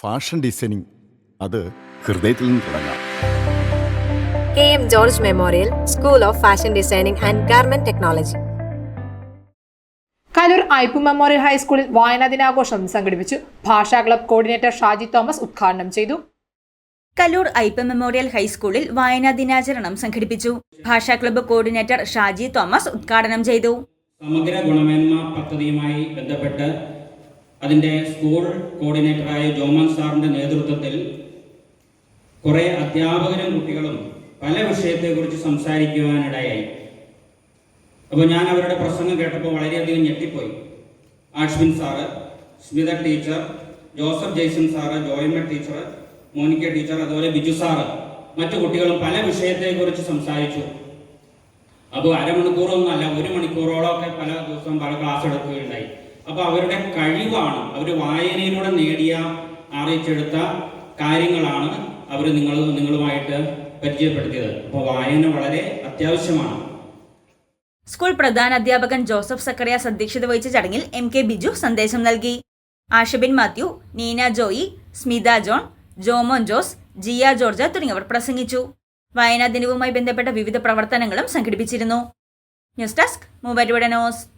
Fashion designing. അത് ഹൃദയത്തിൽ നിന്ന് തുടങ്ങാം. K M George memorial school of fashion designing and garment technology. Kaloor Aippu memorial ഹൈസ്കൂളിൽ വായനാ ദിനാഘോഷം സംഘടിപ്പിച്ചു. ഭാഷാ ക്ലബ് കോർഡിനേറ്റർ ഷാജി തോമസ് ഉദ്ഘാടനം ചെയ്തു. കലൂർ ഐപ്പ മെമ്മോറിയൽ ഹൈസ്കൂളിൽ വായനാ ദിനാചരണം സംഘടിപ്പിച്ചു. ഭാഷാ ക്ലബ്ബ് കോർഡിനേറ്റർ ഷാജി തോമസ് ഉദ്ഘാടനം ചെയ്തു. സമഗ്ര ഗുണമേന്മ പദ്ധതിയുമായി ബന്ധപ്പെട്ട് അതിന്റെ സ്കൂൾ കോർഡിനേറ്ററായ ജോമൻ സാറിന്റെ നേതൃത്വത്തിൽ കുറേ അധ്യാപകരും കുട്ടികളും പല വിഷയത്തെക്കുറിച്ച് സംസാരിക്കുവാനിടയായി. അപ്പോൾ ഞാൻ അവരുടെ പ്രസംഗം കേട്ടപ്പോൾ വളരെയധികം ഞെട്ടിപ്പോയി. Ashmin sir Smitha teacher Joseph Jaison sir Joyamma teacher Monica teacher അതുപോലെ ബിജു സാറ് മറ്റു കുട്ടികളും പല വിഷയത്തെക്കുറിച്ച് സംസാരിച്ചു. അപ്പോൾ അരമണിക്കൂറൊന്നും അല്ല ഒരു മണിക്കൂറോളമൊക്കെ പല ദിവസം പല ക്ലാസ് എടുക്കുകയുണ്ടായി. അപ്പോൾ അവരുടെ കഴിവാണ്. അവർ വായനയിലൂടെ നേടിയ അറിയിച്ചെടുത്ത കാര്യങ്ങളാണ് അവർ നിങ്ങൾ നിങ്ങളുമായിട്ട് പരിചയപ്പെടുത്തിയത്. അപ്പോൾ വായന വളരെ അത്യാവശ്യമാണ്. സ്കൂൾ പ്രധാന അധ്യാപകൻ ജോസഫ് സക്കറിയാസ് അധ്യക്ഷത വഹിച്ച ചടങ്ങിൽ എം കെ ബിജു സന്ദേശം നൽകി. ആഷബിൻ മാത്യു നീന ജോയി സ്മിത ജോൺ ജോമോൻ ജോസ് ജിയ ജോർജ തുടങ്ങിയവർ പ്രസംഗിച്ചു. വായനാ ദിനവുമായി ബന്ധപ്പെട്ട വിവിധ പ്രവർത്തനങ്ങളും സംഘടിപ്പിച്ചിരുന്നു. News desk മൂവരുടെ news.